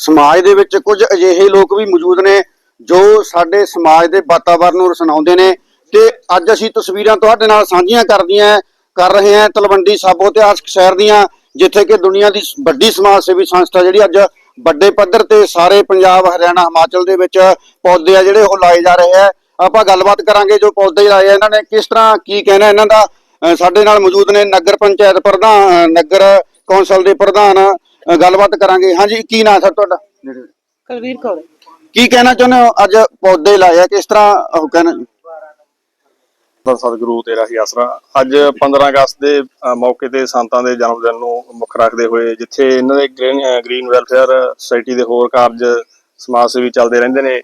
ਸਮਾਜ ਦੇ ਵਿੱਚ ਕੁਝ ਅਜਿਹੇ ਲੋਕ ਵੀ ਮੌਜੂਦ ਨੇ ਜੋ ਸਾਡੇ ਸਮਾਜ ਦੇ ਵਾਤਾਵਰਣ ਨੂੰ ਰਸਨਾਉਂਦੇ ਨੇ ਤੇ ਅੱਜ ਅਸੀਂ ਤਸਵੀਰਾਂ ਤੁਹਾਡੇ ਨਾਲ ਸਾਂਝੀਆਂ ਕਰਦੀਆਂ, ਕਰ ਰਹੇ ਹਾਂ ਤਲਵੰਡੀ ਸਾਬੋ ਇਤਿਹਾਸਕ ਸ਼ਹਿਰ ਦੀਆਂ, ਜਿੱਥੇ ਕਿ ਦੁਨੀਆ ਦੀ ਵੱਡੀ ਸਮਾਜ ਸੇਵੀ ਸੰਸਥਾ ਜਿਹੜੀ ਅੱਜ ਵੱਡੇ ਪੱਧਰ ਤੇ ਸਾਰੇ ਪੰਜਾਬ, ਹਰਿਆਣਾ, ਹਿਮਾਚਲ ਦੇ ਵਿੱਚ ਪੌਦੇ ਆ ਜਿਹੜੇ ਉਹ ਲਾਏ ਜਾ ਰਹੇ ਆ। ਆਪਾਂ ਗੱਲਬਾਤ ਕਰਾਂਗੇ ਜੋ ਪੌਦੇ ਲਾਏ ਆ, ਇਹਨਾਂ ਨੇ ਕਿਸ ਤਰ੍ਹਾਂ ਕੀ ਕਹਿਣਾ, ਇਹਨਾਂ ਦਾ ਸਾਡੇ ਨਾਲ ਮੌਜੂਦ ਨੇ ਨਗਰ ਪੰਚਾਇਤ ਪ੍ਰਧਾਨ ਨਗਰ ਕੌਂਸਲ ਦੇ ਪ੍ਰਧਾਨ ਅ, ਗੱਲਬਾਤ ਕਰਾਂਗੇ। ਹਾਂਜੀ ਕੀ ਨਾਂ ਸਰ ਤੁਹਾਡਾ? ਕੁਲਵੀਰ ਕੌਰ। ਕੀ ਕਹਿਣਾ ਚਾਹੁੰਦੇ ਹੋ? ਅੱਜ ਪੌਦੇ ਲਾਏ ਆ ਕਿਸ ਤਰ੍ਹਾਂ ਉਹ ਕਹਿਣਾ? ਤਾਂ ਸਤਿਗੁਰੂ ਤੇਰਾ ਹੀ ਆਸਰਾ। ਅੱਜ 15 ਅਗਸਤ ਦੇ ਅ, ਮੌਕੇ ਤੇ ਸੰਤਾਂ ਦੇ ਜਨਮ ਦਿਨ ਨੂੰ ਮੁੱਖ ਰੱਖਦੇ ਹੋਏ ਜਿੱਥੇ ਇਹਨਾਂ ਦੇ green uh, green welfare society ਦੇ ਹੋਰ ਕਾਰਜ ਸਮਾਜ ਸੇਵੀ ਚੱਲਦੇ ਰਹਿੰਦੇ ਨੇ।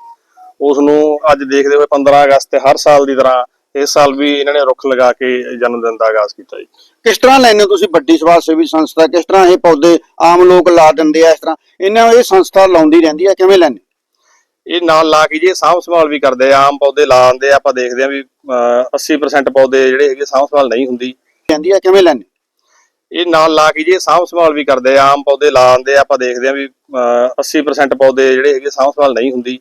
ਉਸ ਨੂੰ ਅੱਜ ਦੇਖਦੇ ਹੋਏ 15 ਅਗਸਤ ਤੇ ਹਰ ਸਾਲ ਦੀ ਤਰ੍ਹਾਂ ਇਸ ਸਾਲ ਵੀ ਇਹਨਾਂ ਨੇ ਰੁੱਖ ਲਗਾ ਕੇ ਜਨਮ ਦਿਨ ਦਾ ਆਗਾਜ਼ ਕੀਤਾ ਜੀ। ਕਿਸ ਤਰ੍ਹਾਂ ਹੋ ਤੁਸੀਂ ਵੱਡੀ ਸਮਾਜ ਸੇਵੀ ਸੰਸਥਾ? ਕਿਸ ਤਰ੍ਹਾਂ ਇਹ ਪੌਦੇ ਆਮ ਲੋਕ ਲਾ ਦਿੰਦੇ ਆ ਇਸ ਤਰ੍ਹਾਂ? ਇਹਨਾਂ ਇਹ ਸੰਸਥਾ ਲਾਉਂਦੀ ਰਹਿੰਦੀ ਆ ਕਿਵੇਂ ਲੈਂਦੇ? ਇਹ ਨਾਲ ਲਾ ਕੇ ਜੀ ਸਾਂਭ ਸੰਭਾਲ ਵੀ ਕਰਦੇ ਆ ਆਮ ਪੌਦੇ ਲਾ ਦਿੰਦੇ ਆ ਆਪਾਂ ਦੇਖਦੇ ਆ ਵੀ ਅ, 80% ਪੌਦੇ ਜਿਹੜੇ ਹੈਗੇ ਸਾਂਭ ਸੰਭਾਲ ਨਹੀਂ ਹੁੰਦੀ। ਰਹਿੰਦੀ ਆ ਕਿਵੇਂ ਲੈਂਦੇ? ਇਹ ਨਾਲ ਲਾ ਕੇ ਜੀ ਸਾਂਭ ਸੰਭਾਲ ਵੀ ਕਰਦੇ ਆ ਆਮ ਪੌਦੇ ਲਾ ਦਿੰਦੇ ਆ ਆਪਾਂ ਦੇਖਦੇ ਆ ਵੀ ਅ, 80% ਪੌਦੇ ਜਿਹੜੇ ਹੈਗੇ ਸਾਂਭ ਸੰਭਾਲ ਨਹੀਂ ਹੁੰਦੀ।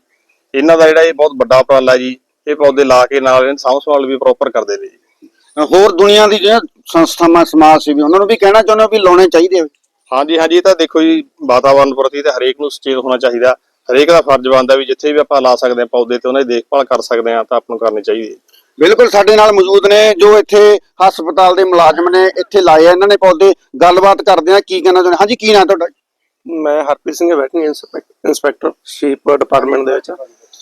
ਇਹਨਾਂ ਦਾ ਜਿਹੜਾ ਇਹ ਬਹੁਤ ਵੱਡਾ ਉਪਰਾਲਾ ਜੀ ਇਹ ਪੌਦੇ ਲਾ ਕੇ ਨਾਲ ਇਹਨਾਂ ਸਾਂਭ ਸੰਭਾਲ ਵੀ ਪ੍ਰੋਪਰ ਕਰਦੇ ਨੇ ਜੀ। ਹੋਰ ਦੁਨੀਆ ਦੀ ਜਿਹੜੀਆਂ ਸੰਸਥਾਵਾਂ ਸਮਾਜ ਸੇਵੀ ਉਹਨਾਂ ਨੂੰ ਵੀ ਕਹਿਣਾ ਚਾਹੁੰਦੇ ਹੋ ਵੀ ਲਾਉਣੇ ਚਾਹੀਦੇ ਆ? ਹਾਂਜੀ ਹਾਂਜੀ ਇਹ ਤਾਂ ਦੇਖੋ ਜੀ ਵਾਤਾਵਰਣ ਪ੍ਰਤੀ ਤੇ ਹਰੇਕ ਨੂੰ ਸੁਚੇਤ ਹੋਣਾ ਚਾਹੀਦਾ। ਹਰੇਕ ਦਾ ਫਰਜ਼ ਬਣਦਾ ਵੀ ਜਿੱਥੇ ਵੀ ਆਪਾਂ ਲਾ ਸਕਦੇ ਆ ਪੌਦੇ ਤੇ ਉਹਨਾਂ ਦੀ ਦੇਖਭਾਲ ਕਰ ਸਕਦੇ ਆ ਤਾਂ ਆਪਾਂ ਨੂੰ ਕਰਨੀ ਚਾਹੀਦੀ ਹੈ। ਬਿਲਕੁਲ ਸਾਡੇ ਨਾਲ ਮੌਜੂਦ ਨੇ ਜੋ ਇੱਥੇ ਹਸਪਤਾਲ ਦੇ ਮੁਲਾਜ਼ਮ ਨੇ ਇੱਥੇ ਲਾਏ ਆ ਇਹਨਾਂ ਨੇ ਪੌਦੇ। ਗੱਲਬਾਤ ਕਰਦੇ ਆ ਕੀ ਕਹਿਣਾ ਚਾਹੁੰਦੇ? ਹਾਂਜੀ ਕੀ ਨਾਂ ਤੁਹਾਡਾ? ਮੈਂ Harpreet Singh veterinary inspector sheep department ਦੇ ਵਿੱਚ।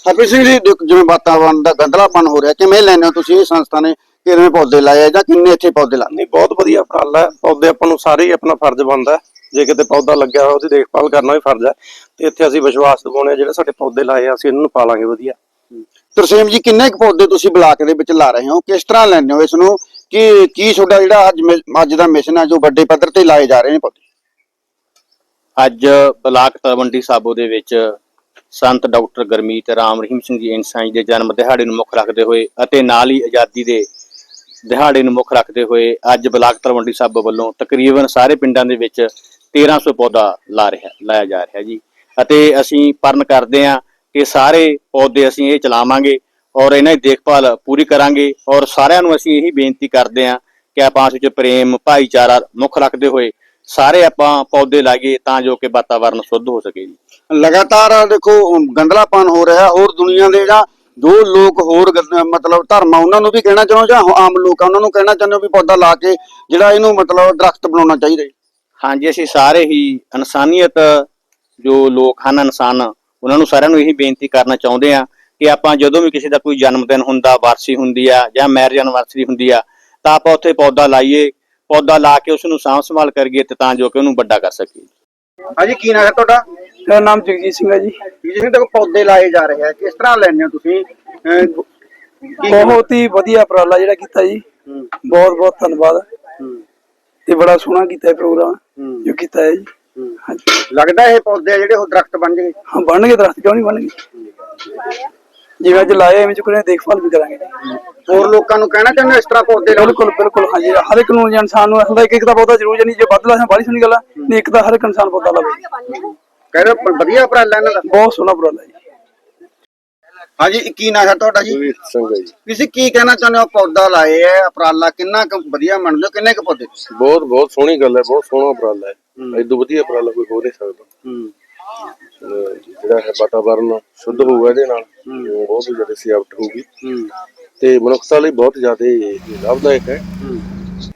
ਹਰਪ੍ਰੀਤ ਸਿੰਘ ਜੀ ਦੇਖੋ ਜਿਵੇਂ ਵਾਤਾਵਰਣ ਦਾ ਗੰਦਲਾਪਨ ਹੋ ਰਿਹਾ ਕਿਵੇਂ ਹੋ ਤੁਸੀਂ ਇਹ ਸੰਸਥਾ ਨੇ? ਕਿਵੇਂ ਪੌਦੇ ਲਾਏ ਆ ਜਾਂ ਕਿੰਨੇ ਇੱਥੇ ਪੌਦੇ ਲਾਏ? ਨਹੀਂ ਬਹੁਤ ਵਧੀਆ ਉਪਰਾਲਾ ਹੈ। ਪੌਦੇ ਆਪਾਂ ਨੂੰ ਸਾਰੇ ਹੀ ਆਪਣਾ ਫਰਜ਼ ਬਣਦਾ ਹੈ। ਜੇ ਕਿਤੇ ਪੌਦਾ ਲੱਗਿਆ ਹੋਇਆ ਉਹਦੀ ਦੇਖਭਾਲ ਕਰਨਾ ਵੀ ਫਰਜ਼ ਹੈ। ਤੇ ਇੱਥੇ ਅਸੀਂ ਵਿਸ਼ਵਾਸ ਦਿਵਾਉਂਦੇ ਹਾਂ ਜਿਹੜੇ ਸਾਡੇ ਪੌਦੇ ਲਾਏ ਆ ਅਸੀਂ ਇਹਨਾਂ ਨੂੰ ਪਾਲਾਂਗੇ ਵਧੀਆ। ਤਰਸੇਮ ਜੀ ਕਿੰਨੇ ਕੁ ਪੌਦੇ ਤੁਸੀਂ ਬਲਾਕ ਦੇ ਵਿੱਚ ਲਾ ਰਹੇ ਹੋ? ਕਿਸ ਤਰ੍ਹਾਂ ਲੈਂਦੇ ਹੋ ਇਸ ਨੂੰ? ਕਿ ਕੀ ਤੁਹਾਡਾ ਜਿਹੜਾ ਅੱਜ ਮਿ- ਅੱਜ ਦਾ ਮਿਸ਼ਨ ਹੈ ਜੋ ਵੱਡੇ ਪੱਧਰ ਤੇ ਲਾਏ ਜਾ ਰਹੇ ਨੇ ਪੌਦੇ? ਅੱਜ ਬਲਾਕ ਤਲਵੰਡੀ ਸਾਬੋ ਦੇ ਵਿੱਚ ਸੰਤ ਡਾਕਟਰ ਗਰਮੀਤ ਰਾਮ ਰਹੀਮ ਸਿੰਘ ਜੀ ਇਨਸਾਨ ਦੇ ਜਨਮ ਦਿਹਾੜੇ ਨੂੰ ਮੁੱਖ ਰੱਖਦੇ ਹੋਏ ਅਤੇ ਨਾਲ ਹੀ ਆਜ਼ਾਦੀ ਦੇ ਦਿਹਾੜੇ ਨੂੰ ਮੁੱਖ ਰੱਖਦੇ ਹੋਏ ਅੱਜ ਬਲਾਕ ਤਲਵੰਡੀ ਸਾਬੋ ਵੱਲੋਂ ਤਕਰੀਬਨ ਸਾਰੇ ਪਿੰਡਾਂ ਦੇ ਵਿੱਚ 1300 ਪੌਦਾ ਲਾ ਰਿਹਾ, ਲਾਇਆ ਜਾ ਰਿਹਾ ਜੀ। ਅਤੇ ਅਸੀਂ ਪਰਨ ਕਰਦੇ ਹਾਂ ਕਿ ਸਾਰੇ ਪੌਦੇ ਅਸੀਂ ਇਹ ਚਲਾਵਾਂਗੇ ਔਰ ਇਹਨਾਂ ਦੀ ਦੇਖਭਾਲ ਪੂਰੀ ਕਰਾਂਗੇ ਔਰ ਸਾਰਿਆਂ ਨੂੰ ਅਸੀਂ ਇਹੀ ਬੇਨਤੀ ਕਰਦੇ ਹਾਂ ਕਿ ਆਪਾਂ ਆਪਸ ਵਿੱਚ ਪ੍ਰੇਮ, ਭਾਈਚਾਰਾ ਮੁੱਖ ਰੱਖਦੇ ਹੋਏ ਸਾਰੇ ਆਪਾਂ ਪੌਦੇ ਲਾਈਏ ਤਾਂ ਜੋ ਕਿ ਵਾਤਾਵਰਨ ਸ਼ੁੱਧ ਹੋ ਸਕੇ ਜੀ। ਲਗਾਤਾਰ ਦੇਖੋ ਗੰਦਲਾਪਨ ਹੋ ਰਿਹਾ ਹੋਰ ਦੁਨੀਆ ਦੇ ਜਾਂ ਜੋ ਲੋਕ ਹੋਰ ਮਤਲਬ ਧਰਮ ਆ ਉਹਨਾਂ ਨੂੰ ਵੀ ਕਹਿਣਾ ਚਾਹੁੰਦੇ ਜਾਂ ਆਮ ਲੋਕ ਆ ਉਹਨਾਂ ਨੂੰ ਕਹਿਣਾ ਚਾਹੁੰਦੇ ਵੀ ਪੌਦਾ ਲਾ ਕੇ ਜਿਹੜਾ ਇਹਨੂੰ ਮਤਲਬ ਦਰਖਤ ਬਣਾਉਣਾ ਚਾਹੀਦਾ ਹਾਂਜੀ ਅਸੀਂ ਸਾਰੇ ਹੀ ਇਨਸਾਨੀਅਤ ਜੋ ਲੋਕ ਹਨ ਇਨਸਾਨ ਉਹਨਾਂ ਨੂੰ ਸਾਰਿਆਂ ਨੂੰ ਇਹੀ ਬੇਨਤੀ ਕਰਨਾ ਚਾਹੁੰਦੇ ਆ ਕਿ ਆਪਾਂ ਜਦੋਂ ਵੀ ਕਿਸੇ ਦਾ ਕੋਈ ਜਨਮ ਦਿਨ ਹੁੰਦਾ ਵਾਰਸੀ ਹੁੰਦੀ ਆ ਜਾਂ ਮੈਰਿਜ ਐਨਵਰਸਰੀ ਹੁੰਦੀ ਆ ਤਾਂ ਆਪਾਂ ਉੱਥੇ ਪੌਦਾ ਲਾਈਏ। ਪੌਦਾ ਲਾ ਕੇ ਉਸ ਨੂੰ ਸਾਂਭ ਸੰਭਾਲ ਕਰੀਏ ਤੇ ਤਾਂ ਜੋ ਕਿ ਉਹਨੂੰ ਵੱਡਾ ਕਰ ਸਕੀਏ। ਹਾਂਜੀ ਕੀ ਨਾਮ ਹੈ ਤੁਹਾਡਾ? ਮੇਰਾ ਨਾਮ ਜਗਜੀਤ ਸਿੰਘ ਹੈ ਜੀ। ਜਿਵੇਂ ਤੱਕ ਪੌਦੇ ਲਾਏ ਜਾ ਰਹੇ ਆ। ਕਿਸ ਤਰ੍ਹਾਂ ਲੈਂਦੇ ਹੋ ਤੁਸੀਂ? ਬਹੁਤ ਹੀ ਵਧੀਆ ਉਪਰਾਲਾ ਜਿਹੜਾ ਕੀਤਾ ਜੀ। ਹੂੰ, ਬਹੁਤ ਬਹੁਤ ਧੰਨਵਾਦ। ਹੂੰ, ਤੇ ਬੜਾ ਸੋਹਣਾ ਕੀਤਾ ਇਹ ਪ੍ਰੋਗਰਾਮ ਹੂੰ, ਜੋ ਕੀਤਾ ਹੈ ਜੀ। ਹੂੰ। ਹਾਂਜੀ। ਲੱਗਦਾ ਇਹ ਪੌਦੇ ਆ ਜਿਹੜੇ ਉਹ ਦਰਖਤ ਬਣ ਜਾਣਗੇ ਹਾਂ ਬਣਨਗੇ ਦਰਖਤ ਕਿਉਂ ਨਹੀਂ ਬਣਨਗੇ ਜਿਵੇਂ ਅੱਜ ਲਾਏ ਐਵੇਂ ਚੁੱਕਣੇ ਦੇਖਭਾਲ ਵੀ ਕਰਾਂਗੇ। ਹੋਰ ਲੋਕਾਂ ਨੂੰ ਕਹਿਣਾ ਚਾਹੁੰਦੇ ਹੋ ਇਸ ਤਰ੍ਹਾਂ ਪੌਦੇ ਲਾਓ ਬਿਲਕੁਲ ਬਿਲਕੁਲ ਹਾਂਜੀ। ਹਰ ਇੱਕ ਨੂੰ ਜੇ ਇਨਸਾਨ ਨੂੰ ਅਸਲ ਇੱਕ ਇੱਕ ਦਾ ਪੌਦਾ ਜ਼ਰੂਰ ਨਹੀਂ ਜੇ ਵੱਧ ਲਾਇਆ ਬੜੀ ਸੋਹਣੀ ਗੱਲ ਨਹੀਂ ਇੱਕ ਦਾ ਹਰ ਇੱਕ ਇਨਸਾਨ ਪੌਦਾ ਲਾਵੇ। ਕਹਿ ਰਹੇ ਹੋ ਵਧੀਆ ਉਪਰਾਲਾ ਇਹਨਾਂ ਦਾ? ਬਹੁਤ ਸੋਹਣਾ ਉਪਰਾਲਾ ਜੀ। ਹਾਂਜੀ ਕੀ ਨਾਮ ਹੈ ਤੁਹਾਡਾ ਜੀ? ਸਿੰਘ ਜੀ। ਤੁਸੀਂ ਕੀ ਕਹਿਣਾ ਚਾਹੁੰਦੇ ਹੋ ਪੌਦਾ ਲਾਏ ਆ ਉਪਰਾਲਾ ਕਿੰਨਾ ਕੁ ਵਧੀਆ ਮੰਨਦੇ ਹੋ ਕਿੰਨੇ ਕੁ ਪੌਦੇ? ਬਹੁਤ ਬਹੁਤ ਸੋਹਣੀ ਗੱਲ ਹੈ ਬਹੁਤ ਸੋਹਣਾ ਉਪਰਾਲਾ ਹੈ। ਇਦੋਂ ਵਧੀਆ ਉਪਰਾਲਾ ਕੋਈ ਹੋ ਨਹੀਂ ਸਕਦਾ। ਹੂੰ। ਜਿਹੜਾ ਹੈ ਵਾਤਾਵਰਨ ਸ਼ੁੱਧ ਹੋਊਗਾ ਇਹਦੇ ਨਾਲ ਬਹੁਤ ਹੀ ਜ਼ਿਆਦਾ ਸਿਆਵਟ ਹੋਊਗੀ। ਤੇ ਮਨੁੱਖਤਾ ਲਈ ਬਹੁਤ ਜ਼ਿਆਦਾ ਲਾਭਦਾਇਕ ਹੈ।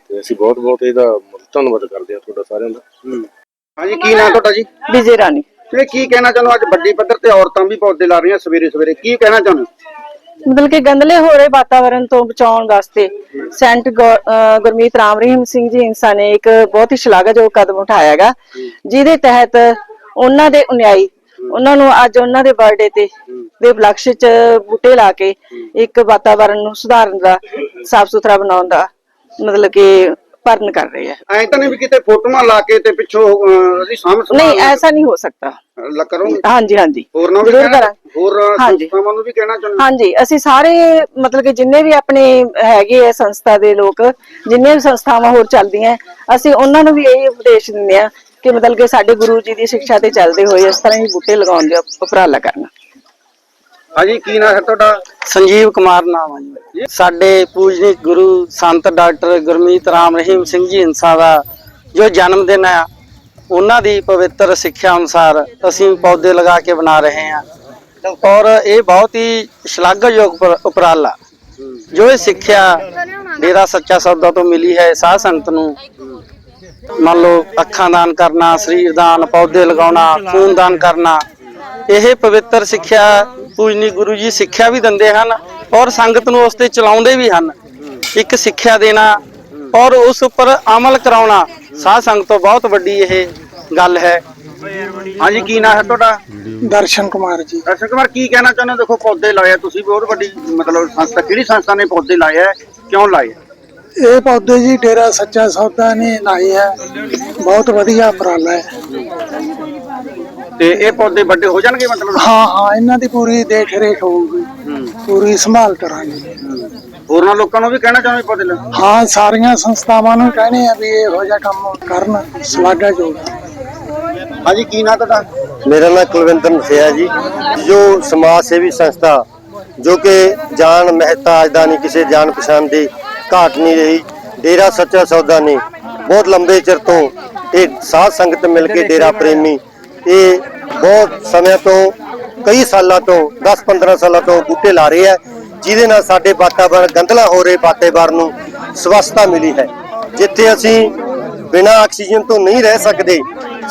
ਤੇ ਅਸੀਂ ਬਹੁਤ ਬਹੁਤ ਇਹਦਾ ਧੰਨਵਾਦ ਕਰਦੇ ਹਾਂ ਤੁਹਾਡਾ ਸਾਰਿਆਂ ਦਾ। ਹੂੰ। ਹਾਂਜੀ ਕੀ ਨਾਮ ਤੁਹਾਡਾ ਜੀ? ਵਿਜੇ ਰਾਣੀ। ਤੇ ਕੀ ਕਹਿਣਾ ਚਾਹੁੰਦੇ ਅੱਜ ਵੱਡੀ ਪੱਧਰ ਤੇ ਔਰਤਾਂ ਵੀ ਪੌਦੇ ਲਾ ਰਹੀਆਂ ਸਵੇਰੇ ਸਵੇਰੇ। ਕੀ ਕਹਿਣਾ ਚਾਹੁੰਦੇ ਮਤਲਬ ਕਿ ਗੰਦਲੇ ਹੋ ਰਹੇ ਵਾਤਾਵਰਣ ਤੋਂ ਬਚਾਉਣ ਵਾਸਤੇ ਸੈਂਟ ਗੁਰਮੀਤ ਰਾਮ ਰਹੀਮ ਸਿੰਘ ਜੀ ਇੰਸਾ ਨੇ ਇੱਕ ਬਹੁਤ ਹੀ ਸ਼ਲਾਘਾਯੋਗ ਕਦਮ ਉਠਾਇਆ ਹੈਗਾ। ਜਿਹਦੇ ਤਹਿਤ ਉਹਨਾਂ ਦੇ ਅਨੁਯਾਈ। ਉਹਨਾਂ ਨੂੰ ਅੱਜ ਉਹਨਾਂ ਦੇ ਬਰਥਡੇ ਤੇ ਦੇ ਉਪਲਕਸ਼ ਚ ਬੂਟੇ ਲਾ ਕੇ ਇੱਕ ਵਾਤਾਵਰਣ ਨੂੰ ਸੁਧਾਰਨ ਦਾ ਸਾਫ਼ ਸੁਥਰਾ ਬਣਾਉਣ ਦਾ ਮਤਲਬ ਕਿ ਪਰਨ ਕਰ ਰਹੇ ਆ। ਐਂ ਤਾਂ ਨਹੀਂ ਵੀ ਕਿਤੇ ਫੋਟੋਆਂ ਲਾ ਕੇ ਤੇ ਪਿੱਛੋਂ ਅਹ, ਅਸੀਂ ਸੰਭਾਲ ਨਹੀਂ ਐਸਾ ਨਹੀਂ ਹੋ ਸਕਦਾ। ਕਰੋਗੇ ਹਾਂਜੀ ਹਾਂਜੀ। ਹੋਰ ਨੂੰ ਵੀ ਜ਼ਰੂਰ ਕਹਿਣਾ ਕਰਾਂਗੇ। ਹੋਰ ਹਾਂਜੀ। ਸੰਸਥਾਵਾਂ ਨੂੰ ਵੀ ਕਹਿਣਾ ਚਾਹੁੰਦੇ? ਹਾਂਜੀ ਅਸੀਂ ਸਾਰੇ ਮਤਲਬ ਕਿ ਜਿੰਨੇ ਵੀ ਆਪਣੇ ਹੈਗੇ ਆ ਸੰਸਥਾ ਦੇ ਲੋਕ ਜਿੰਨੇ ਵੀ ਸੰਸਥਾਵਾਂ ਹੋਰ ਚੱਲਦੀਆਂ ਅਸੀਂ ਉਹਨਾਂ ਨੂੰ ਵੀ ਇਹ ਉਪਦੇਸ਼ ਦਿੰਦੇ ਆ ਕਿ ਮਤਲਬ ਕਿ ਸਾਡੇ ਗੁਰੂ ਜੀ ਦੀ ਸਿੱਖਿਆ ਤੇ ਚੱਲਦੇ ਹੋਏ ਇਸ ਤਰ੍ਹਾਂ ਹੀ ਬੂਟੇ ਲਗਾਉਣ ਦਾ ਉਪਰਾਲਾ ਕਰਨਾ। ਹਾਂਜੀ ਕੀ ਨਾਮ ਹੈ ਤੁਹਾਡਾ? ਸੰਜੀਵ ਕੁਮਾਰ ਨਾਮ ਹੈ ਜੀ ਸਾਡੇ ਪੂਜਨੀਕ ਗੁਰੂ ਸੰਤ ਡਾਕਟਰ ਗੁਰਮੀਤ ਰਾਮ ਰਹੀਮ ਸਿੰਘ ਜੀ ਹਿੰਸਾ ਦਾ ਜੋ ਜਨਮ ਦਿਨ ਹੈ ਉਹਨਾਂ ਦੀ ਪਵਿੱਤਰ ਸਿੱਖਿਆ ਅਨੁਸਾਰ ਅਸੀਂ ਪੌਦੇ ਲਗਾ ਕੇ ਬਣਾ ਰਹੇ ਹਾਂ। ਔਰ ਇਹ ਬਹੁਤ ਹੀ ਸ਼ਲਾਘਾਯੋਗ ਉਪਰਾਲਾ। ਜੋ ਇਹ ਸਿੱਖਿਆ ਡੇਰਾ ਸੱਚਾ ਸੌਦਾ ਤੋਂ ਮਿਲੀ ਹੈ, ਸਾਧ ਸੰਤ ਨੂੰ, ਮੰਨ ਲਓ ਅੱਖਾਂ ਦਾਨ ਕਰਨਾ, ਸਰੀਰ ਦਾਨ, ਪੌਦੇ ਲਗਾਉਣਾ, ਖੂਨ ਦਾਨ ਕਰਨਾ, ਇਹ ਪਵਿੱਤਰ ਸਿੱਖਿਆ ਪੂਜਨੀ ਗੁਰੂ ਜੀ ਸਿੱਖਿਆ ਵੀ ਦਿੰਦੇ ਹਨ। ਔਰ ਸੰਗਤ ਨੂੰ ਉਸ ਤੇ ਚਲਾਉਂਦੇ ਵੀ ਹਨ। ਇੱਕ ਸਿੱਖਿਆ ਦੇਣਾ ਔਰ ਉਸ ਉੱਪਰ ਅਮਲ ਕਰਾਉਣਾ ਸਾਧ ਸੰਗਤ ਤੋਂ ਬਹੁਤ ਵੱਡੀ ਇਹ ਗੱਲ ਹੈ। ਹਾਂਜੀ ਕੀ ਨਾਮ ਹੈ ਤੁਹਾਡਾ? ਦਰਸ਼ਨ ਕੁਮਾਰ ਜੀ। ਦਰਸ਼ਕ ਕੁਮਾਰ ਕੀ ਕਹਿਣਾ ਚਾਹੁੰਦੇ ਹੋ? ਦੇਖੋ ਪੌਦੇ ਲਾਏ ਆ ਤੁਸੀਂ ਬਹੁਤ ਵੱਡੀ ਮਤਲਬ ਸੰਸਥਾ ਕਿਹੜੀ ਸੰਸਥਾ ਨੇ ਪੌਦੇ ਲਾਏ ਆ ਕਿਉਂ ਲਾਏ ਆ? ਇਹ ਪੌਦੇ ਜੀ ਡੇਰਾ ਸੱਚਾ ਸੌਦਾ ਨੇ ਲਾਏ ਹੈ ਬਹੁਤ ਵਧੀਆ ਉਪਰਾਲਾ ਹੈ। ਤੇ ਇਹ ਪੌਦੇ ਵੱਡੇ ਹੋ ਜਾਣਗੇ ਮਤਲਬ? ਹਾਂ ਹਾਂ ਇਹਨਾਂ ਦੀ ਪੂਰੀ ਦੇਖ ਰੇਖ ਹੋਊਗੀ। ਪੂਰੀ ਸੰਭਾਲ ਕਰਾਂਗੇ। ਹੋਰਨਾਂ ਲੋਕਾਂ ਨੂੰ ਵੀ ਕਹਿਣਾ ਚਾਹੁੰਦੇ ਪੌਦੇ ਲਾਓ ਹਾਂ ਸਾਰੀਆਂ ਸੰਸਥਾਵਾਂ ਨੂੰ ਕਹਿੰਦੇ ਆ ਵੀ ਇਹੋ ਜਿਹਾ ਕੰਮ ਕਰਨ ਸ਼ਲਾਘਾ ਜੋਗ ਹਾਂਜੀ ਕੀ ਨਾਮ ਤੁਹਾਡਾ? ਮੇਰਾ ਨਾਮ ਕੁਲਵਿੰਦਰ ਮਸਿਆ ਜੀ। ਜੋ ਸਮਾਜ ਸੇਵੀ ਸੰਸਥਾ ਜੋ ਕਿ ਜਾਨ ਮਹਿਤਾ ਦਾ ਨਹੀਂ ਕਿਸੇ ਜਾਣ ਪਛਾਣ ਦੀ ਘਾਟ ਨਹੀਂ ਰਹੀ ਡੇਰਾ ਸੱਚਾ ਸੌਦਾ ਨੇ ਬਹੁਤ ਲੰਬੇ ਚਿਰ ਤੋਂ ਇਹ ਸਾਧ ਸੰਗਤ ਮਿਲ ਕੇ ਡੇਰਾ ਪ੍ਰੇਮੀ ਇਹ ਬਹੁਤ ਸਮੇਂ ਤੋਂ ਕਈ ਸਾਲਾਂ ਤੋਂ 10-15 ਸਾਲਾਂ ਤੋਂ ਬੂਟੇ ਲਾ ਰਹੇ ਹੈ, ਜਿਹਦੇ ਨਾਲ ਸਾਡੇ ਵਾਤਾਵਰਣ ਗੰਦਲਾ ਹੋ ਰਹੇ ਵਾਤਾਵਰਣ ਨੂੰ ਸਵਸਥਤਾ ਮਿਲੀ ਹੈ। ਜਿੱਥੇ ਅਸੀਂ ਬਿਨਾਂ ਆਕਸੀਜਨ ਤੋਂ ਨਹੀਂ ਰਹਿ ਸਕਦੇ,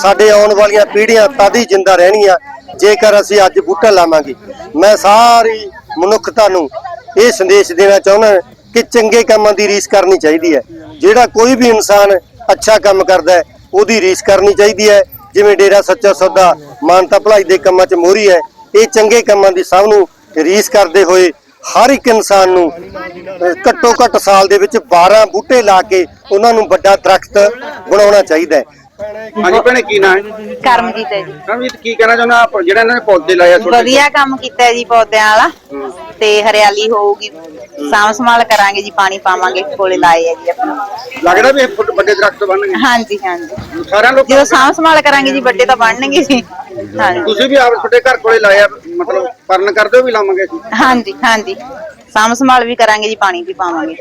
ਸਾਡੇ ਆਉਣ ਵਾਲੀਆਂ ਪੀੜ੍ਹੀਆਂ ਤਦ ਹੀ ਜਿੰਦਾ ਰਹਿਣੀਆਂ, ਜੇਕਰ ਅਸੀਂ ਅੱਜ ਬੂਟਾ ਲਾਵਾਂਗੇ। ਮੈਂ ਸਾਰੀ ਮਨੁੱਖਤਾ ਨੂੰ ਇਹ ਸੰਦੇਸ਼ ਦੇਣਾ ਚਾਹੁੰਦਾ ਕਿ ਚੰਗੇ ਕੰਮਾਂ ਦੀ ਰੀਸ ਕਰਨੀ ਚਾਹੀਦੀ ਹੈ। ਜਿਹੜਾ ਕੋਈ ਵੀ ਇਨਸਾਨ ਅੱਛਾ ਕੰਮ ਕਰਦਾ ਹੈ, ਉਹਦੀ ਰੀਸ ਕਰਨੀ ਚਾਹੀਦੀ ਹੈ। ਜਿਵੇਂ ਡੇਰਾ ਸੱਚਾ ਸੌਦਾ, ਮਾਨਤਾ ਭਲਾਈ ਦੇ ਕੰਮਾਂ 'ਚ ਮੋਹਰੀ ਹੈ ਇਹ ਚੰਗੇ ਕੰਮਾਂ ਦੀ ਸਭ ਨੂੰ ਰੀਸ ਕਰਦੇ ਹੋਏ ਹਰ ਇੱਕ ਇਨਸਾਨ ਨੂੰ ਘੱਟੋ ਘੱਟ ਸਾਲ ਦੇ ਵਿੱਚ 12 ਬੂਟੇ ਲਾ ਕੇ ਉਹਨਾਂ ਨੂੰ ਵੱਡਾ ਦਰਖਤ ਬਣਾਉਣਾ ਚਾਹੀਦਾ ਹੈ। ਹਾਂਜੀ ਭੈਣੇ ਕੀ ਨਾਮ ਹੈ? ਕਰਮਜੀਤ ਹੈ ਜੀ। ਰਣਜੀਤ ਕੀ ਕਹਿਣਾ ਚਾਹੁੰਦੇ ਆਪ? ਜਿਹੜਾ ਇਹਨਾਂ ਨੇ ਪੌਦੇ ਲਾਏ ਆ ਛੋਟੇ ਵਧੀਆ ਕੰਮ ਕੀਤਾ ਜੀ ਪੌਦਿਆਂ ਵਾਲਾ। ਤੇ ਹਰਿਆਲੀ ਹੋਊਗੀ ਸਾਂਭ ਸੰਭਾਲ ਕਰਾਂਗੇ ਜੀ ਪਾਣੀ ਪਾਵਾਂਗੇ ਕੋਲੇ ਲਾਏ ਆ ਜੀ ਆਪਣਾ। ਲੱਗਦਾ ਵੀ ਇਹ ਵੱਡੇ ਦਰਖਤ ਬਣਨਗੇ। ਹਾਂਜੀ ਹਾਂਜੀ। ਸਾਰਿਆਂ ਲੋਕ ਜਦੋਂ ਸਾਂਭ ਸੰਭਾਲ ਕਰਾਂਗੇ ਜੀ ਵੱਡੇ ਤਾਂ ਬਣਨਗੇ ਜੀ। ਹਾਂਜੀ। ਤੁਸੀਂ ਵੀ ਆਪ ਛੋਟੇ ਘਰ ਕੋਲੇ ਲਾਏ ਆ ਮਤਲਬ ਪਰਨ ਕਰਦੇ ਹੋ ਵੀ ਲਾਵਾਂਗੇ ਅਸੀਂ? ਹਾਂਜੀ ਹਾਂਜੀ। ਸਾਂਭ ਸੰਭਾਲ ਵੀ ਕਰਾਂਗੇ ਜੀ ਪਾਣੀ ਵੀ ਪਾਵਾਂਗੇ।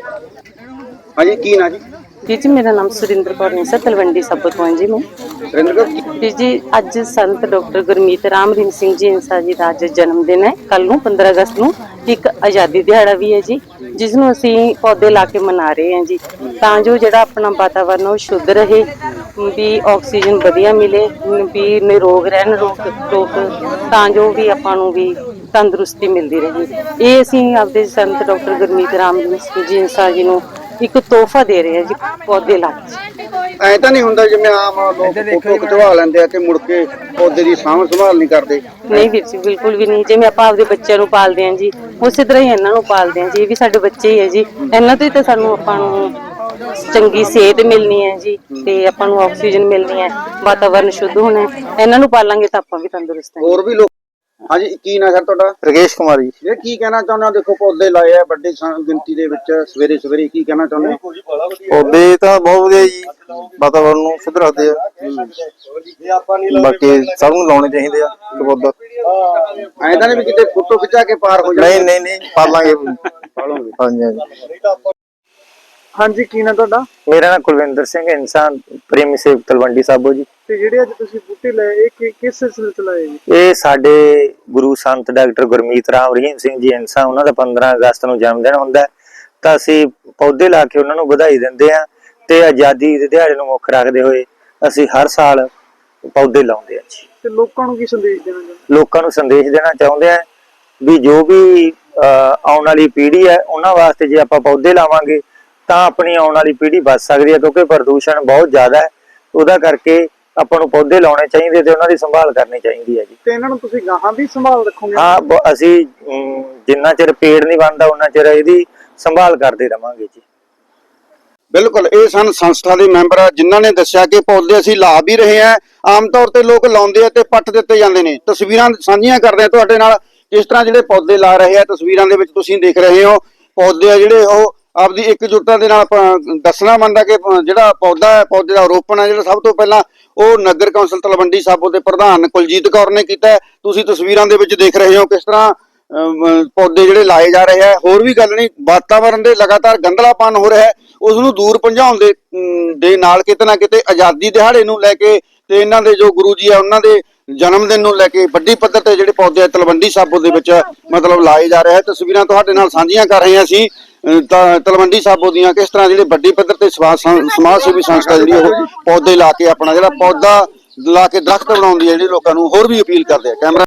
ਹਾਂਜੀ ਕੀ ਨਾ ਜੀ? ਜੀ ਜੀ ਮੇਰਾ ਨਾਮ ਸੁਰਿੰਦਰ ਕੌਰ ਨੇ ਸਰ ਤਲਵੰਡੀ ਸਾਬੋ ਤੋਂ ਹਾਂ ਜੀ ਮੈਂ। ਸੁਰਿੰਦਰ ਕੌਰ, ਜੀ ਜੀ ਅੱਜ ਸੰਤ ਡਾਕਟਰ ਗੁਰਮੀਤ ਰਾਮ ਰਹੀਮ ਸਿੰਘ ਜੀ ਇਨਸਾ ਜੀ ਦਾ ਅੱਜ ਜਨਮ ਦਿਨ ਹੈ। ਕੱਲ ਨੂੰ 15 ਅਗਸਤ ਨੂੰ ਇੱਕ ਆਜ਼ਾਦੀ ਦਿਹਾੜਾ ਵੀ ਹੈ ਜੀ ਜਿਸ ਨੂੰ ਅਸੀਂ ਪੌਦੇ ਲਾ ਕੇ ਮਨਾ ਰਹੇ ਹਾਂ ਜੀ। ਤਾਂ ਜੋ ਜਿਹੜਾ ਆਪਣਾ ਵਾਤਾਵਰਨ ਉਹ ਸ਼ੁੱਧ ਰਹੇ ਵੀ ਆਕਸੀਜਨ ਵਧੀਆ ਮਿਲੇ ਵੀ ਨਿਰੋਗ ਰਹਿਣ ਲੋਕ ਲੋਕ ਤਾਂ ਜੋ ਵੀ ਆਪਾਂ ਨੂੰ ਵੀ ਤੰਦਰੁਸਤੀ ਮਿਲਦੀ ਰਹੇ। ਇਹ ਅਸੀਂ ਆਪਦੇ ਸੰਤ ਡਾਕਟਰ ਗੁਰਮੀਤ ਰਾਮ ਜੀ ਇਨਸਾ ਜੀ ਨੂੰ ਇੱਕ ਤੋਹਫਾ ਦੇ ਰਹੇ ਹਾਂ ਜੀ ਪੌਦੇ ਲਾ ਕੇ। ਐਂ ਤਾਂ ਨਹੀਂ ਹੁੰਦਾ ਜਿਵੇਂ ਆਮ ਲੋਕ ਫੋਟੋ ਖਿਚਵਾ ਲੈਂਦੇ ਆ ਤੇ ਮੁੜ ਕੇ ਪੌਦੇ ਦੀ ਸਾਂਭ ਸੰਭਾਲ ਨਹੀਂ ਕਰਦੇ। ਨਹੀਂ ਵੀਰ ਜੀ ਬਿਲਕੁਲ ਵੀ ਨਹੀਂ। ਜਿਵੇਂ ਆਪਾਂ ਆਪਦੇ ਬੱਚਿਆਂ ਨੂੰ ਪਾਲਦੇ ਆਂ ਜੀ ਉਸੇ ਤਰ੍ਹਾਂ ਹੀ ਇਹਨਾਂ ਨੂੰ ਪਾਲਦੇ ਆਂ ਜੀ ਇਹ ਵੀ ਸਾਡੇ ਬੱਚੇ ਹੀ ਹੈ ਜੀ। ਇਹਨਾਂ ਤੋਂ ਹੀ ਤਾਂ ਸਾਨੂੰ ਆਪਾਂ ਨੂੰ ਚੰਗੀ ਸਿਹਤ ਮਿਲਣੀ ਹੈ ਜੀ ਤੇ ਆਪਾਂ ਨੂੰ ਆਕਸੀਜਨ ਮਿਲਣੀ ਹੈ ਵਾਤਾਵਰਨ ਸ਼ੁੱਧ ਹੋਣਾ ਹੈ। ਇਹਨਾਂ ਨੂੰ ਪਾਲਾਂਗੇ ਤਾਂ ਆਪਾਂ ਵੀ ਤੰਦਰੁਸਤ ਹਾਂ। ਹੋਰ ਵੀ ਲੋਕ ਹਾਂਜੀ ਕੀ ਨਾ ਸਰ ਤੁਹਾਡਾ? ਰਗੇਸ਼ ਕੁਮਾਰ ਜੀ। ਇਹ ਕੀ ਕਹਿਣਾ ਚਾਹੁੰਦੇ ਹੋ? ਦੇਖੋ ਪੌਦੇ ਲਾਏ ਆ ਵੱਡੀ ਸੰ- ਗਿਣਤੀ ਦੇ ਵਿੱਚ ਸਵੇਰੇ ਸਵੇਰੇ ਕੀ ਕਹਿਣਾ ਚਾਹੁੰਦੇ ਹੋ? ਪੌਦੇ ਤਾਂ ਬਹੁਤ ਵਧੀਆ ਜੀ। ਵਾਤਾਵਰਨ ਨੂੰ ਸ਼ੁੱਧ ਰੱਖਦੇ ਆ। ਬਾਕੀ ਸਭ ਨੂੰ ਲਾਉਣੇ ਚਾਹੀਦੇ ਆ ਪੌਦਾ। ਐਂ ਤਾਂ ਨਹੀਂ ਵੀ ਕਿਤੇ ਫੋਟੋ ਖਿਚਾ ਕੇ ਪਾਰ ਹੋ ਜਾਏ ਨਹੀਂ ਨਹੀਂ ਨਹੀਂ ਪਾਲਾਂਗੇ। ਹਾਂਜੀ ਹਾਂਜੀ। ਹਾਂਜੀ ਕੀ ਨਾ ਤੁਹਾਡਾ? ਮੇਰਾ ਨਾਮ ਕੁਲਵਿੰਦਰ ਸਿੰਘ ਇਨਸਾਨ ਪ੍ਰੇਮੀ ਸੇਵਕ ਤਲਵੰਡੀ ਸਾਬੋ ਜੀ। ਤੇ ਜਿਹੜੇ ਅੱਜ ਤੁਸੀਂ ਬੂਟੇ ਲਏ ਇਹ ਕਿਸ ਸਿਲਸਿਲੇ ਚ ਲਾਏ ਜੀ? ਇਹ ਸਾਡੇ ਗੁਰੂ ਸੰਤ ਡਾਕਟਰ ਗੁਰਮੀਤ ਰਾਮ ਰਹੀਮ ਸਿੰਘ ਜੀ ਇਨਸਾਨ ਉਹਨਾਂ ਦਾ 15 ਅਗਸਤ ਨੂੰ ਜਨਮ ਦਿਨ ਹੁੰਦਾ। ਤਾਂ ਅਸੀਂ ਪੌਦੇ ਲਾ ਕੇ ਉਹਨਾਂ ਨੂੰ ਵਧਾਈ ਦਿੰਦੇ ਆ ਤੇ ਆਜ਼ਾਦੀ ਦੇ ਦਿਹਾੜੇ ਨੂੰ ਮੁੱਖ ਰੱਖਦੇ ਹੋਏ ਅਸੀਂ ਹਰ ਸਾਲ ਪੌਦੇ ਲਾਉਂਦੇ ਆ ਜੀ। ਤੇ ਲੋਕਾਂ ਨੂੰ ਕੀ ਸੰਦੇਸ਼ ਦੇਣਾ ਚਾਹੁੰਦੇ ਲੋਕਾਂ ਨੂੰ ਸੰਦੇਸ਼ ਦੇਣਾ ਚਾਹੁੰਦੇ ਆ ਵੀ ਜੋ ਵੀ ਆਉਣ ਵਾਲੀ ਪੀੜ੍ਹੀ ਹੈ ਉਹਨਾਂ ਵਾਸਤੇ ਜੇ ਆਪਾਂ ਪੌਦੇ ਲਾਵਾਂਗੇ ਤਾਂ ਆਪਣੀ ਆਉਣ ਵਾਲੀ ਪੀੜ੍ਹੀ ਬਚ ਸਕਦੀ ਹੈ ਕਿਉਂਕਿ ਪ੍ਰਦੂਸ਼ਣ ਬਹੁਤ ਜ਼ਿਆਦਾ ਹੈ। ਉਹਦਾ ਕਰਕੇ ਆਪਾਂ ਨੂੰ ਪੌਦੇ ਲਾਉਣੇ ਚਾਹੀਦੇ ਤੇ ਉਹਨਾਂ ਦੀ ਸੰਭਾਲ ਕਰਨੀ ਚਾਹੀਦੀ ਹੈ ਜੀ। ਤੇ ਇਹਨਾਂ ਨੂੰ ਤੁਸੀਂ ਗਾਹਾਂ ਵੀ ਸੰਭਾਲ ਰੱਖੋਗੇ? ਹਾਂ ਬ- ਅਸੀਂ ਅਮ, ਜਿੰਨਾ ਚਿਰ ਪੇੜ ਨਹੀਂ ਬਣਦਾ ਉਹਨਾਂ ਚਿਰ ਇਹਦੀ ਸੰਭਾਲ ਕਰਦੇ ਰਵਾਂਗੇ ਜੀ। ਬਿਲਕੁਲ ਇਹ ਸਨ ਸੰਸਥਾ ਦੇ ਮੈਂਬਰ ਆ ਜਿਨ੍ਹਾਂ ਨੇ ਦੱਸਿਆ ਕਿ ਪੌਦੇ ਅਸੀਂ ਲਾ ਵੀ ਰਹੇ ਹਾਂ। ਆਮ ਤੌਰ ਤੇ ਲੋਕ ਲਾਉਂਦੇ ਆ ਤੇ ਪੱਟ ਦਿੱਤੇ ਜਾਂਦੇ ਨੇ। ਤਸਵੀਰਾਂ ਸਾਂਝੀਆਂ ਕਰਦੇ ਆ ਤੁਹਾਡੇ ਨਾਲ। ਕਿਸ ਤਰ੍ਹਾਂ ਜਿਹੜੇ ਪੌਦੇ ਲਾ ਰਹੇ ਆ ਤਸਵੀਰਾਂ ਦੇ ਵਿੱਚ ਤੁਸੀਂ ਦੇਖ ਰਹੇ ਹੋ ਪੌਦੇ ਆ ਜਿਹੜੇ ਉਹ ਆਪਦੀ ਇਕਜੁੱਟਤਾ ਦੇ ਨਾਲ ਆਪਾਂ ਦੱਸਣਾ ਮੰਨਦਾ ਕਿ ਜਿਹੜਾ ਪੌਦਾ ਹੈ, ਪੌਦੇ ਦਾ ਰੋਪਣ ਹੈ, ਜਿਹੜਾ ਸਭ ਤੋਂ ਪਹਿਲਾਂ ਉਹ ਨਗਰ ਕੌਂਸਲ ਤਲਵੰਡੀ ਸਾਬੋ ਦੇ ਪ੍ਰਧਾਨ ਕੁਲਜੀਤ ਕੌਰ ਨੇ ਕੀਤਾ ਹੈ। ਤੁਸੀਂ ਤਸਵੀਰਾਂ ਦੇ ਵਿੱਚ ਦੇਖ ਰਹੇ ਹੋ ਕਿਸ ਤਰ੍ਹਾਂ ਪੌਦੇ ਜਿਹੜੇ ਲਾਏ ਜਾ ਰਹੇ ਹੈ। ਹੋਰ ਵੀ ਗੱਲ ਨਹੀਂ ਵਾਤਾਵਰਣ ਦੇ ਲਗਾਤਾਰ ਗੰਦਲਾਪਨ ਹੋ ਰਿਹਾ ਹੈ। ਉਸ ਨੂੰ ਦੂਰ ਭਜਾਉਣ ਦੇ ਦੇ ਨਾਲ ਕਿਤੇ ਨਾ ਕਿਤੇ ਆਜ਼ਾਦੀ ਦਿਹਾੜੇ ਨੂੰ ਲੈ ਕੇ ਤੇ ਇਹਨਾਂ ਦੇ ਜੋ ਗੁਰੂ ਜੀ ਆ ਉਹਨਾਂ ਦੇ ਜਨਮ ਦਿਨ ਨੂੰ ਲੈ ਕੇ ਵੱਡੀ ਪੱਧਰ ਤੇ ਜਿਹੜੇ ਪੌਦੇ ਆ ਤਲਵੰਡੀ ਸਾਬੋ ਦੇ ਵਿੱਚ ਮਤਲਬ ਲਾਏ ਜਾ ਰਹੇ ਹੈ। ਤਸਵੀਰਾਂ ਤੁਹਾਡੇ ਨਾਲ ਸਾਂਝੀਆਂ ਕਰ ਰਹੇ ਹਾਂ ਅਸੀਂ। ਤਲਵੰਡੀ ਸਾਬੋ ਦੀਆਂ ਕਿਸ ਤਰ੍ਹਾਂ ਜਿਹੜੇ ਵੱਡੀ ਪੱਧਰ ਤੇ ਸਵਾ- ਸਮਾਜ ਸੇਵੀ ਸੰਸਥਾ ਜਿਹੜੀ ਉਹ ਪੌਦੇ ਲਾ ਕੇ ਆਪਣਾ ਜਿਹੜਾ ਪੌਦਾ ਲਾ ਕੇ ਦਰਖਤ ਬਣਾਉਣ ਹੈ ਜਿਹੜੀ ਲੋਕਾਂ ਨੂੰ ਹੋਰ ਵੀ ਅਪੀਲ ਕਰਦੇ ਆ। ਕੈਮਰਾ